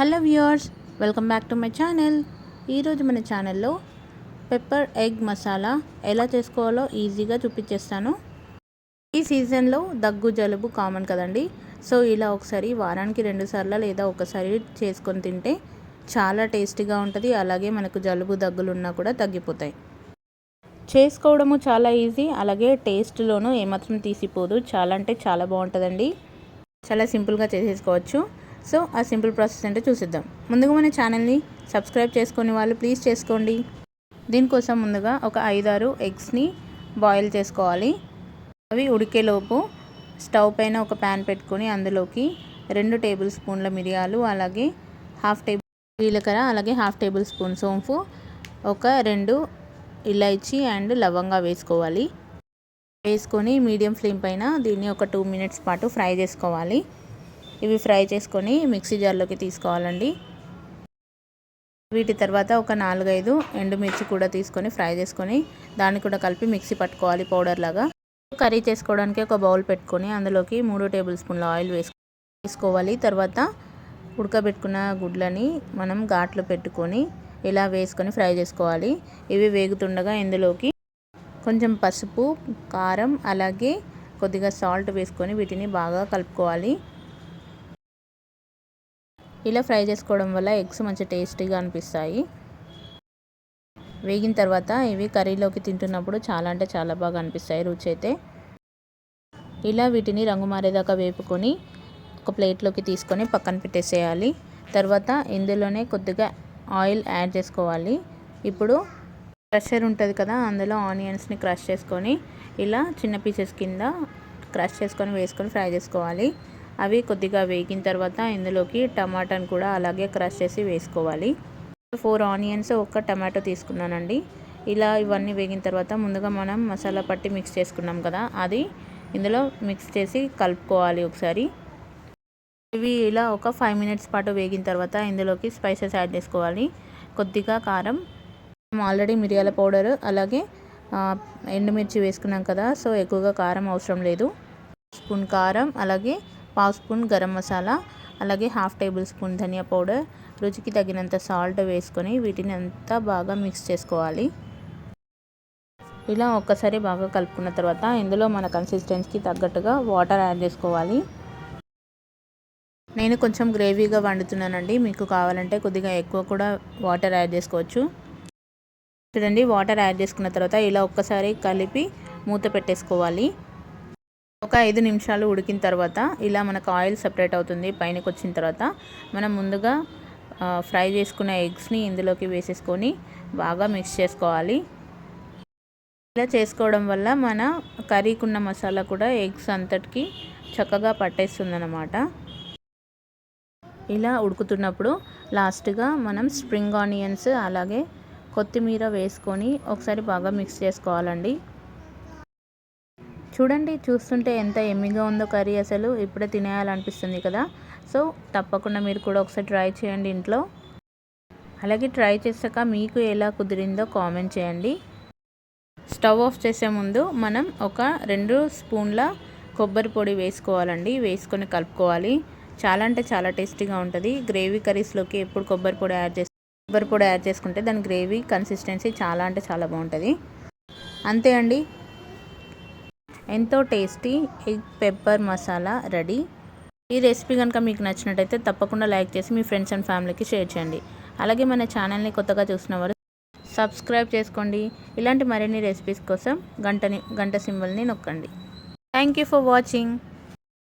Hello viewers welcome back to my channel. ఈరోజు మన ఛానల్లో పెప్పర్ ఎగ్ మసాలా ఎలా చేసుకోవాలో ఈజీగా చూపించేస్తాను. ఈ సీజన్లో దగ్గు జలుబు కామన్ కదండి. సో ఇలా ఒకసారి వారానికి రెండు సార్లు లేదా ఒకసారి చేసుకొని తింటే చాలా టేస్టీగా ఉంటుంది. అలాగే మనకు జలుబు దగ్గులు ఉన్నా కూడా తగ్గిపోతాయి. చేసుకోవడము చాలా ఈజీ. అలాగే టేస్ట్లోనూ ఏమాత్రం తీసిపోదు. చాలా అంటే చాలా బాగుంటుందండి. చాలా సింపుల్గా చేసేసుకోవచ్చు. సో ఆ సింపుల్ ప్రాసెస్ అంటే చూసిద్దాం. ముందుగా మన ఛానల్ని సబ్స్క్రైబ్ చేసుకునే వాళ్ళు ప్లీజ్ చేసుకోండి. దీనికోసం ముందుగా ఒక ఐదారు ఎగ్స్ని బాయిల్ చేసుకోవాలి. అవి ఉడికేలోపు స్టవ్ పైన ఒక ప్యాన్ పెట్టుకొని అందులోకి రెండు టేబుల్ స్పూన్ల మిరియాలు అలాగే హాఫ్ టేబుల్ జీలకర్ర అలాగే హాఫ్ టేబుల్ స్పూన్ సోంపు ఒక రెండు ఇలాచి అండ్ లవంగా వేసుకోవాలి. వేసుకొని మీడియం ఫ్లేమ్ పైన దీన్ని ఒక టూ మినిట్స్ పాటు ఫ్రై చేసుకోవాలి. ఇవి ఫ్రై చేసుకొని మిక్సీ జార్లోకి తీసుకోవాలండి. వీటి తర్వాత ఒక నాలుగైదు ఎండుమిర్చి కూడా తీసుకొని ఫ్రై చేసుకొని దాన్ని కూడా కలిపి మిక్సీ పట్టుకోవాలి పౌడర్ లాగా. కర్రీ చేసుకోవడానికి ఒక బౌల్ పెట్టుకొని అందులోకి మూడు టేబుల్ స్పూన్ల ఆయిల్ వేసు వేసుకోవాలి. తర్వాత ఉడకబెట్టుకున్న గుడ్లని మనం ఘాట్లో పెట్టుకొని ఇలా వేసుకొని ఫ్రై చేసుకోవాలి. ఇవి వేగుతుండగా ఇందులోకి కొంచెం పసుపు కారం అలాగే కొద్దిగా సాల్ట్ వేసుకొని వీటిని బాగా కలుపుకోవాలి. ఇలా ఫ్రై చేసుకోవడం వల్ల ఎగ్స్ మంచి టేస్టీగా అనిపిస్తాయి. వేగిన తర్వాత ఇవి కర్రీలోకి తింటున్నప్పుడు చాలా అంటే చాలా బాగా అనిపిస్తాయి రుచి అయితే ఇలా వీటిని రంగు మారేదాకా వేపుకొని ఒక ప్లేట్లోకి తీసుకొని పక్కన పెట్టేసేయాలి. తర్వాత ఇందులోనే కొద్దిగా ఆయిల్ యాడ్ చేసుకోవాలి. ఇప్పుడు క్రషర్ ఉంటుంది కదా అందులో ఆనియన్స్ని క్రష్ చేసుకొని ఇలా చిన్న పీసెస్ కింద క్రష్ చేసుకొని వేసుకొని ఫ్రై చేసుకోవాలి. అవి కొద్దిగా వేగిన తర్వాత ఇందులోకి టమాటాను కూడా అలాగే క్రష్ చేసి వేసుకోవాలి. ఫోర్ ఆనియన్స్ ఒక్క టమాటో తీసుకున్నానండి. ఇలా ఇవన్నీ వేగిన తర్వాత ముందుగా మనం మసాలా పట్టి మిక్స్ చేసుకున్నాం కదా అది ఇందులో మిక్స్ చేసి కలుపుకోవాలి ఒకసారి. ఇవి ఇలా ఒక ఫైవ్ మినిట్స్ పాటు వేగిన తర్వాత ఇందులోకి స్పైసెస్ యాడ్ చేసుకోవాలి. కొద్దిగా కారం ఆల్రెడీ మిరియాల పౌడర్ అలాగే ఎండుమిర్చి వేసుకున్నాం కదా సో ఎక్కువగా కారం అవసరం లేదు. స్పూన్ కారం అలాగే పావు స్పూన్ గరం మసాలా అలాగే హాఫ్ టేబుల్ స్పూన్ ధనియా పౌడర్ రుచికి తగినంత సాల్ట్ వేసుకొని వీటిని అంతా బాగా మిక్స్ చేసుకోవాలి. ఇలా ఒక్కసారి బాగా కలుపుకున్న తర్వాత ఇందులో మన కన్సిస్టెన్సీకి తగ్గట్టుగా వాటర్ యాడ్ చేసుకోవాలి. నేను కొంచెం గ్రేవీగా వండుతున్నానండి. మీకు కావాలంటే కొద్దిగా ఎక్కువ కూడా వాటర్ యాడ్ చేసుకోవచ్చు. చూడండి వాటర్ యాడ్ చేసుకున్న తర్వాత ఇలా ఒక్కసారి కలిపి మూత పెట్టేసుకోవాలి. ఒక ఐదు నిమిషాలు ఉడికిన తర్వాత ఇలా మనకు ఆయిల్ సపరేట్ అవుతుంది పైనకి వచ్చిన తర్వాత మనం ముందుగా ఫ్రై చేసుకున్న ఎగ్స్ని ఇందులోకి వేసేసుకొని బాగా మిక్స్ చేసుకోవాలి. ఇలా చేసుకోవడం వల్ల మన కర్రీకి ఉన్న మసాలా కూడా ఎగ్స్ అంతటికి చక్కగా పట్టేస్తుంది అన్నమాట ఇలా ఉడుకుతున్నప్పుడు లాస్ట్గా మనం స్ప్రింగ్ ఆనియన్స్ అలాగే కొత్తిమీర వేసుకొని ఒకసారి బాగా మిక్స్ చేసుకోవాలండి. చూడండి చూస్తుంటే ఎంత ఎమ్మిగా ఉందో కర్రీ అసలు. ఇప్పుడే తినేయాలనిపిస్తుంది కదా. సో తప్పకుండా మీరు కూడా ఒకసారి ట్రై చేయండి ఇంట్లో. అలాగే ట్రై చేసాక మీకు ఎలా కుదిరిందో కామెంట్ చేయండి. స్టవ్ ఆఫ్ చేసే ముందు మనం ఒక రెండు స్పూన్ల కొబ్బరి పొడి వేసుకోవాలండి. వేసుకొని కలుపుకోవాలి. చాలా అంటే చాలా టేస్టీగా ఉంటుంది. గ్రేవీ కర్రీస్లోకి ఎప్పుడు కొబ్బరి పొడి యాడ్ చేసి కొబ్బరి పొడి యాడ్ చేసుకుంటే దాని గ్రేవీ కన్సిస్టెన్సీ చాలా అంటే చాలా బాగుంటుంది. అంతే అండి. ఎంతో tasty egg pepper masala ready. ఈ రెసిపీ కనుక మీకు నచ్చినట్టయితే తప్పకుండా లైక్ చేసి మీ ఫ్రెండ్స్ అండ్ ఫ్యామిలీకి షేర్ చేయండి. అలాగే మన ఛానల్ని కొత్తగా చూసిన వారు సబ్స్క్రైబ్ చేసుకోండి. ఇలాంటి మరిన్ని రెసిపీస్ కోసం గంటని గంట సింబల్ని నొక్కండి. Thank you for watching.